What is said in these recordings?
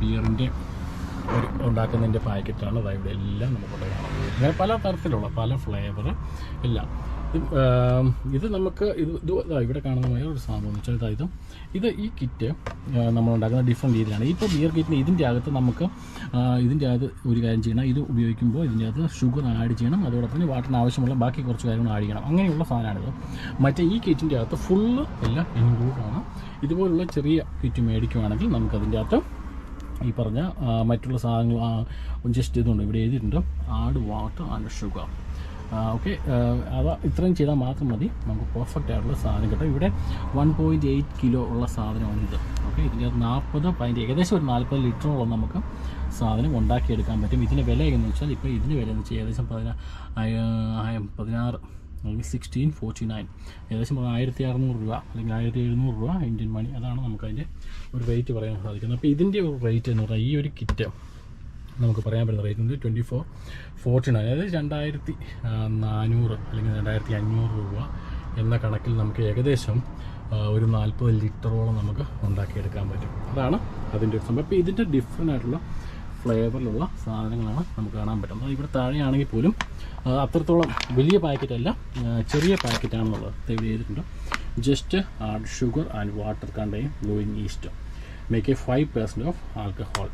ബിയറിന്റെ ഉണ്ടാക്കുന്നതിന്റെ പാക്കറ്റാണ്. അതായത് ഇവിടെ എല്ലാം നമുക്കുണ്ട് കാണാം. അങ്ങനെ പല തരത്തിലുള്ള പല ഫ്ലേവർ എല്ലാം. ഇത്, നമുക്ക് ഇത് ഇത് ഇവിടെ കാണുന്ന ഒരു സംഭവം എന്ന് വെച്ചാൽ ഇതാ ഇത്. ഈ കിറ്റ് നമ്മൾ ഉണ്ടാക്കുന്ന ഡിഫറെന്റ് രീതിയിലാണ്. ഇപ്പോൾ ബിയർ കിറ്റിന് ഇതിന്റെ അകത്ത് നമുക്ക് ഇതിന്റെ അകത്ത് ഒരു കാര്യം ചെയ്യണം. ഇത് ഉപയോഗിക്കുമ്പോൾ ഇതിന്റെ അകത്ത് ഷുഗർ ആഡ് ചെയ്യണം. അതോടൊപ്പം വാട്ടറിന് ആവശ്യമുള്ള ബാക്കി കുറച്ച് കാര്യങ്ങൾ ആഡ് ചെയ്യണം. അങ്ങനെയുള്ള സാധനമാണിത് മറ്റേ ഈ കിറ്റിന്റെ അകത്ത് ഫുള്ള് എല്ലാം ഇൻക്ലൂഡ് ആണ്. ഇതുപോലുള്ള ചെറിയ കിറ്റ് മേടിക്കുവാണെങ്കിൽ നമുക്കതിന്റെ അകത്ത് ഈ പറഞ്ഞ മറ്റുള്ള സാധനങ്ങൾ ജസ്റ്റ് ചെയ്തുകൊണ്ട് ഇവിടെ എഴുതിയിട്ടുണ്ട് add water and sugar okay അവ ഇത്രയും ചെയ്താൽ മാത്രം മതി. നമുക്ക് പെർഫെക്റ്റ് ആയിട്ടുള്ള സാധനം കിട്ടും. ഇവിടെ വൺ പോയിന്റ് എയ്റ്റ് കിലോ ഉള്ള സാധനമാണ് ഇത് ഓക്കെ ഇതിന്റെ നാൽപ്പത് പതിന്റെ ഏകദേശം ഒരു നാൽപ്പത് ലിറ്ററോളം നമുക്ക് സാധനം ഉണ്ടാക്കിയെടുക്കാൻ പറ്റും. ഇതിന്റെ വില എന്ന് വെച്ചാൽ ഇപ്പോൾ ഇതിന്റെ വില എന്ന് വെച്ചാൽ ഏകദേശം പതിനാ പതിനാറ് അല്ലെങ്കിൽ സിക്സ്റ്റീൻ ഫോർട്ടി നയൻ ഏകദേശം ആയിരത്തി അറുന്നൂറ് രൂപ അല്ലെങ്കിൽ ആയിരത്തി എഴുന്നൂറ് രൂപ ഇന്ത്യൻ മണി അതാണ് നമുക്കതിന്റെ ഒരു റേറ്റ് പറയാൻ സാധിക്കുന്നത്. അപ്പോൾ ഇതിന്റെ ഒരു റേറ്റ് എന്ന് പറഞ്ഞാൽ ഈ ഒരു കിറ്റ് നമുക്ക് പറയാൻ പറ്റുന്ന റേറ്റ് ഉണ്ട് ട്വന്റി ഫോർ ഫോർട്ടി നയൻ അതായത് രണ്ടായിരത്തി നാനൂറ് അല്ലെങ്കിൽ രണ്ടായിരത്തി അഞ്ഞൂറ് രൂപ എന്ന കണക്കിൽ നമുക്ക് ഏകദേശം ഒരു നാൽപ്പത് ലിറ്ററോളം നമുക്ക് ഉണ്ടാക്കിയെടുക്കാൻ പറ്റും. അതാണ് അതിന്റെ ഒരു സംഭവം. അപ്പോൾ ഇതിന്റെ ഡിഫറെന്റ് ആയിട്ടുള്ള ഫ്ലേവറിലുള്ള സാധനങ്ങളാണ് നമുക്ക് കാണാൻ പറ്റുന്നത്. ഇവിടെ താഴെയാണെങ്കിൽ പോലും അത്രത്തോളം വലിയ പാക്കറ്റല്ല ചെറിയ പാക്കറ്റാണെന്നുള്ളത് ഇവിടെ ചെയ്തിട്ടുണ്ട്. Just add sugar and water contain glowing yeast make a five percent of alcohol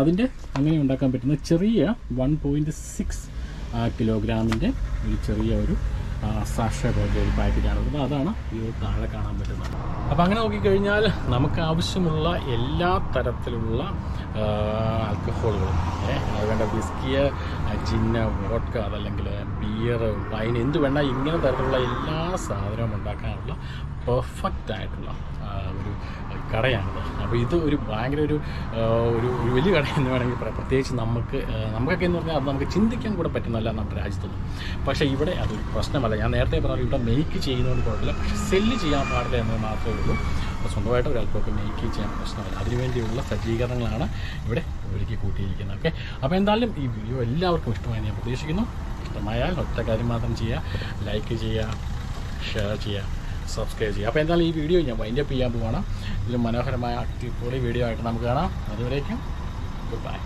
അതിന്റെ അങ്ങനെ ഉണ്ടാക്കാൻ പറ്റുന്ന ചെറിയ വൺ പോയിന്റ് സിക്സ് കിലോഗ്രാമിന്റെ ഒരു ചെറിയ ഒരു സാഷ പോലത്തെ ഒരു പാക്കറ്റാണ് അപ്പോൾ അതാണ് ഈ താഴെ കാണാൻ പറ്റുന്നത്. അപ്പോൾ അങ്ങനെ നോക്കിക്കഴിഞ്ഞാൽ നമുക്ക് ആവശ്യമുള്ള എല്ലാ തരത്തിലുള്ള ആൽക്കഹോളുകളും അത് വേണ്ട വിസ്കിയ ജിന്ന വോഡ്ക അതല്ലെങ്കിൽ ബിയർ വൈൻ എന്ത് വേണ്ട ഇങ്ങനെ തരത്തിലുള്ള എല്ലാ സാധനവും ഉണ്ടാക്കാനുള്ള പെർഫെക്റ്റ് ആയിട്ടുള്ള ഒരു കടയാണിത്. അപ്പോൾ ഇത് ഒരു ഭയങ്കര ഒരു ഒരു ഒരു വലിയ കട എന്ന് വേണമെങ്കിൽ പറയാം. പ്രത്യേകിച്ച് നമുക്ക് നമുക്കൊക്കെ എന്ന് പറഞ്ഞാൽ അത് നമുക്ക് ചിന്തിക്കാൻ കൂടെ പറ്റുന്നല്ല നമ്മുടെ രാജ്യത്തൊന്നും. പക്ഷേ ഇവിടെ അതൊരു പ്രശ്നമല്ല. ഞാൻ നേരത്തെ പറഞ്ഞാൽ ഇവിടെ മേക്ക് ചെയ്യുന്നതുകൊണ്ട് കുഴപ്പമില്ല. പക്ഷേ സെല്ല് ചെയ്യാൻ പാടില്ല എന്നത് മാത്രമേ ഉള്ളൂ. അപ്പോൾ സ്വന്തമായിട്ട് ഒരാൾക്കൊക്കെ മേക്ക് ചെയ്യാൻ പ്രശ്നമില്ല. അതിനുവേണ്ടിയുള്ള സജ്ജീകരണങ്ങളാണ് ഇവിടെ ഒരുക്കി കൂട്ടിയിരിക്കുന്നത്. ഓക്കെ അപ്പോൾ എന്തായാലും ഈ വീഡിയോ എല്ലാവർക്കും ഇഷ്ടമായി ഞാൻ പ്രതീക്ഷിക്കുന്നു. ഇഷ്ടമായാൽ ഒറ്റ കാര്യം മാത്രം ചെയ്യുക. ലൈക്ക് ചെയ്യുക ഷെയർ ചെയ്യുക. സബ്സ്ക്രൈബ് ചെയ്യുക. അപ്പോൾ എന്തായാലും ഈ വീഡിയോ ഞാൻ വൈൻഡ് അപ്പ് ചെയ്യാൻ പോവാണ്. ഇതിലും മനോഹരമായ അടിപൊളി വീഡിയോ ആയിട്ട് നമുക്ക് കാണാം. അതുവരേക്കും ഗുഡ് ബൈ